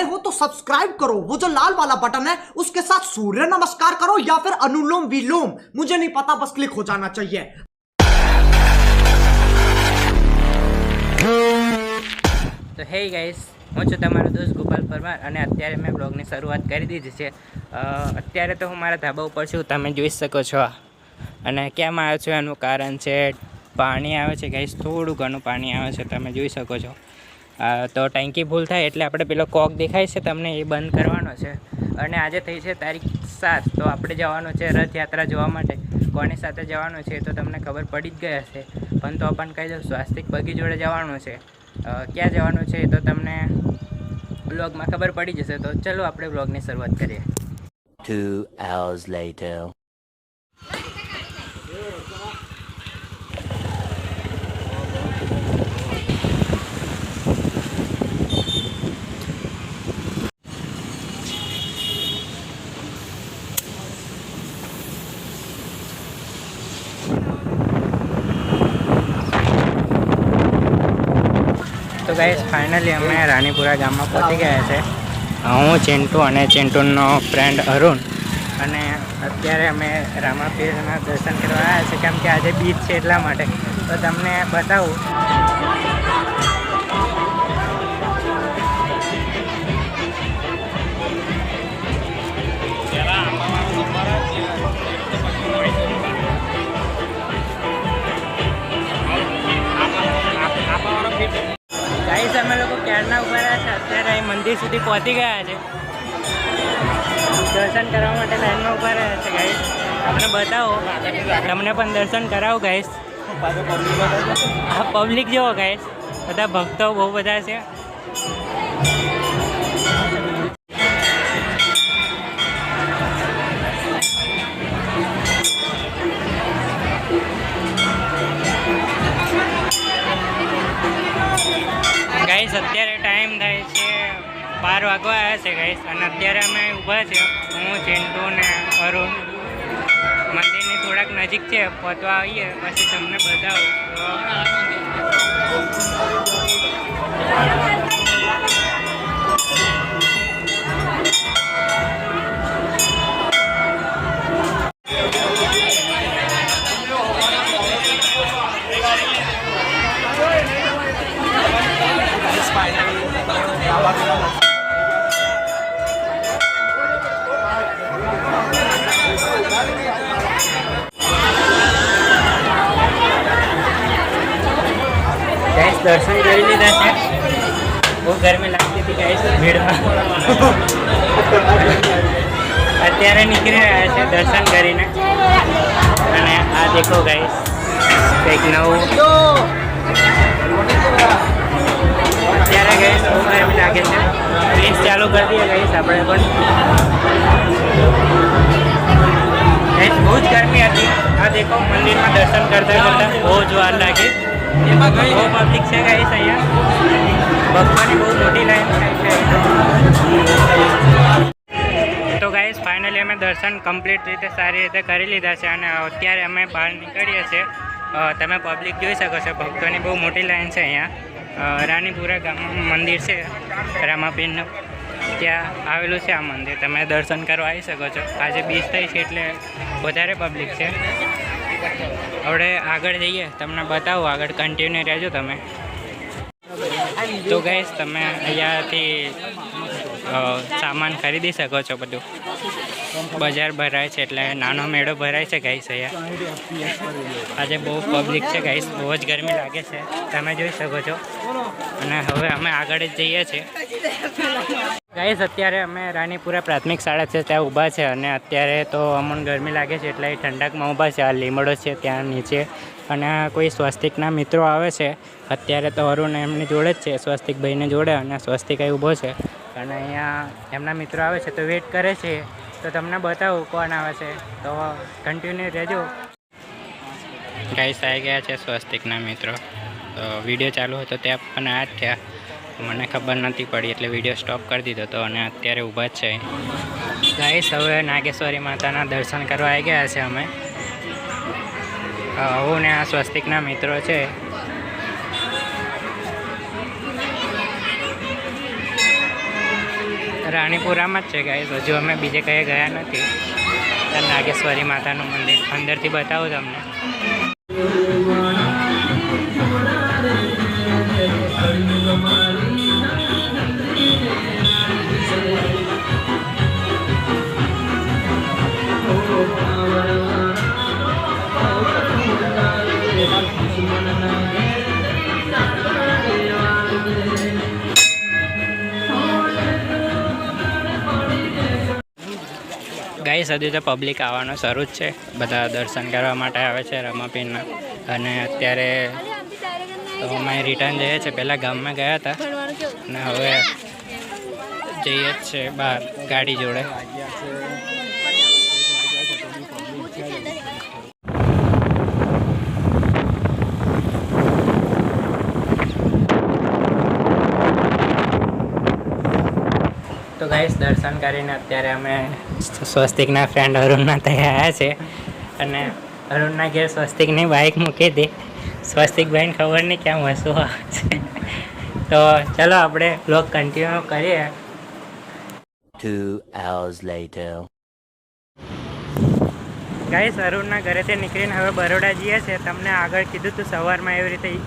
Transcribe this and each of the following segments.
Subscribe करो वो जो लाल वाला बटन है उसके साथ सूर्य नमस्कार करो या फिर अनुलोम विलोम मुझे नहीं पता बस क्लिक हो जाना चाहिए તો હે ગાઈસ હું છું તમારો દોસ્ત ગોપાલ પરમાર અને અત્યારે મેં બ્લોગની શરૂઆત કરી દીધી છે અ, અત્યારે તો હું મારા ધાબા ઉપર છું તમે જોઈ શકો છો અને કેમ આવ્યો છું એનું કારણ છે પાણી આવે છે ગાઈસ થોડું ઘણું પાણી આવે છે તમે જોઈ શકો છો અ, તો ટાંકી ભૂલ થાય એટલે આપણે પેલો કોક દેખાય છે તમને એ બંધ કરવાનો છે. અને આજે થઈ છે તારીખ સાત, તો આપણે જવાનું છે રથયાત્રા જોવા માટે. કોની સાથે જવાનું છે તો તમને ખબર પડી જ ગઈ હશે પણ તો પણ કહી દઉં, સ્વાસ્તિક બગી જોડે જવાનું છે. ક્યાં જવાનું છે તો તમને બ્લોગમાં ખબર પડી જશે. તો ચલો આપણે બ્લોગની શરૂઆત કરીએ. Two hours later. તો ગાઈસ ફાઇનલી અમે રાણીપુરા ગામમાં પહોંચી ગયા છે. હું, ચિંટુ અને ચિંટુનો ફ્રેન્ડ અરુણ. અને અત્યારે અમે રામાપીરના દર્શન કરવા આવ્યા છે. કેમ કે આજે બીચ છે એટલા માટે. તો તમને બતાવું. સુધી પહોંચી ગયા છે. દર્શન કરવા માટે લાઈનમાં ઊભા રહ્યા છે ગાઈસ તમને બતાવો, તમને પણ દર્શન કરાવો ગાઈસ આ પબ્લિક જેવો ગાઈસ બધા ભક્તો બહુ બધા છે. બાર વાગવા આવ્યા છે ગઈશ અને અત્યારે અમે ઊભા છે હું, ચિંટુ ને અરુણ. મંદિરની થોડાક નજીક છે. પહોંચવા આવીએ. પછી તમને બતાવું. ગાઈસ દર્શન કરી લીધા છે. બહુ ગરમી લાગતી હતી ગાઈસ ભીડમાં. અત્યારે નીકળી રહ્યા છે દર્શન કરીને. અને આ દેખો ગાઈસ કંઈક નવું. અત્યારે ગાઈસ બહુ ગરમી લાગે છે. પ્લીઝ ચાલુ કરી દઈએ ગાઈસ આપણે પણ. બહુ જ ગરમી હતી. આ દેખો, મંદિરમાં દર્શન કરતા કરતા બહુ જ વાર લાગી. બહુ પબ્લિક છે ગાઈસ અહીંયા. ભક્તોની બહુ મોટી લાઈન તો ગાઈસ ફાઇનલી અમે દર્શન કમ્પ્લીટ રીતે સારી રીતે કરી લીધા છે અને અત્યારે અમે બહાર નીકળીએ છીએ. તમે પબ્લિક જોઈ શકો છો, ભક્તોની બહુ મોટી લાઈન છે અહીંયા. રાણીપુરા ગામમાં મંદિર છે, રામાપીરનું. ત્યાં આવેલું છે આ મંદિર. તમે દર્શન કરવા આવી શકો છો. આજે બીચ થઈ છે એટલે વધારે પબ્લિક છે. હવે આગળ જઈએ, તમને બતાવું, આગળ કન્ટિન્યુ રહેજો તમે. તો ગઈશ તમે અહીંયાથી સામાન ખરીદી શકો છો બધું. બજાર ભરાય છે એટલે નાનો મેળો ભરાય છે ગાઈસ અહીંયા. આજે બહુ પબ્લિક છે ગાઈસ બહુ જ ગરમી લાગે છે. તમે જોઈ શકો છો. અને હવે અમે આગળ જ જઈએ છીએ. ગાઈસ, અત્યારે અમે રાણીપુરા પ્રાથમિક શાળા છે, ત્યાં ઊભા છે અને અત્યારે તો અમને ગરમી લાગે છે એટલે ઠંડકમાં ઊભા છે. આ લીમડો છે, ત્યાં નીચે. અને કોઈ સ્વસ્તિકના મિત્રો આવે છે, અત્યારે તો અરુણ એમની જોડે જ છે સ્વસ્તિકભાઈને જોડે અને સ્વસ્તિક ઊભો છે. અને અહીંયા એમના મિત્રો આવે છે, તો વેઇટ કરે છે. તો તમને બતાવું કોણ આવે છે. તો કન્ટિન્યુ રહેજો. ગાઈસ આવી ગયા છે સ્વસ્તિકના મિત્રો. વીડિયો ચાલુ હતો ત્યાં પણ આ જ થયા. મને ખબર નથી પડી, એટલે વીડિયો સ્ટોપ કરી દીધો હતો અને અત્યારે ઊભા જ છે. ગાઈસ હવે નાગેશ્વરી માતાના દર્શન કરવા આવી ગયા છે અમે. હું ને આ સ્વસ્તિકના મિત્રો છે. રાણીપુરામાં જ છે ગાઈસ હજુ અમે બીજે કઈ ગયા નથી. નાગેશ્વરી માતાનું મંદિર અંદરથી બતાવું તમને. ગાઈસ સુધી તો પબ્લિક આવવાનું શરૂ જ છે. બધા દર્શન કરવા માટે આવે છે રમાપીરના. અને અત્યારે તો અમે રિટર્ન જઈએ છીએ. પહેલાં ગામમાં ગયા હતા. અને હવે જઈએ જ છે બહાર ગાડી જોડે. ગાઈસ દર્શન કરીને અત્યારે અમે સ્વસ્તિકના ફ્રેન્ડ અરુણના ત્યાં આવ્યા છે. અને અરુણના ઘેર સ્વસ્તિકની બાઇક મૂકી હતી. સ્વસ્તિકભાઈને ખબર નહીં ક્યાં આવે છે. તો ચલો આપણે બ્લોગ કન્ટિન્યુ કરીએ. ગાઈસ અરુણના ઘરેથી નીકળીને હવે બરોડા જઈએ છીએ. તમને આગળ કીધું હતું સવારમાં એવી રીતે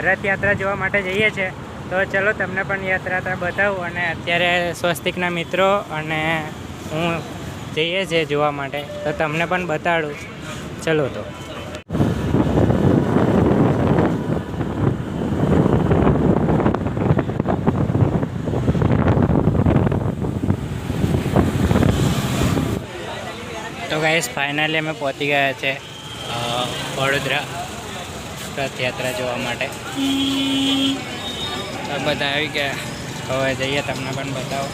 રથયાત્રા જોવા માટે જઈએ છીએ. તો ચલો તમને પણ યાત્રા બતાવું અને અત્યારે સ્વસ્તિકના મિત્રો અને હું જઈએ છીએ જોવા માટે, તો તમને પણ બતાડું ચલો તો. તો ગાઈસ ફાઇનલી અમે પહોંચી ગયા છે વડોદરા રથયાત્રા જોવા માટે. બધા આવી ગયા. હવે જઈએ તમને પણ બતાવો.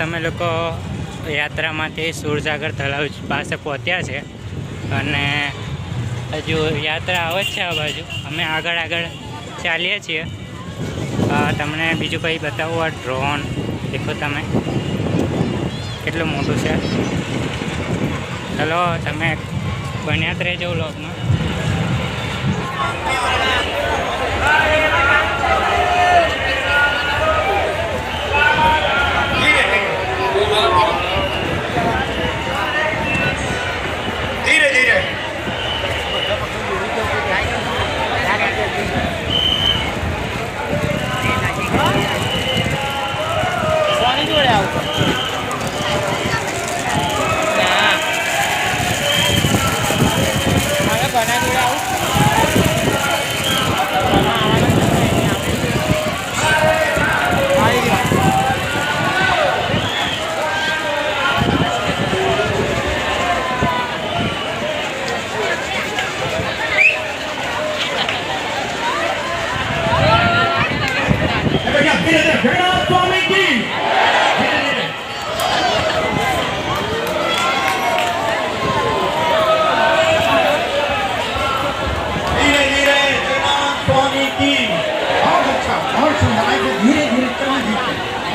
તો ગાઈસ અમે લોકો યાત્રામાંથી સુરસાગર તળાવ પાસે પહોંચ્યા છે અને હજુ યાત્રા આવે જ છે આ બાજુ. અમે આગળ આગળ ચાલીએ છીએ. તમને બીજું કંઈ બતાવું? આ ડ્રોન દેખો તમે. કેટલું મોટું છે. ચલો તમે બન્યા જ રહેજો વ્લોગમાં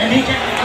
And.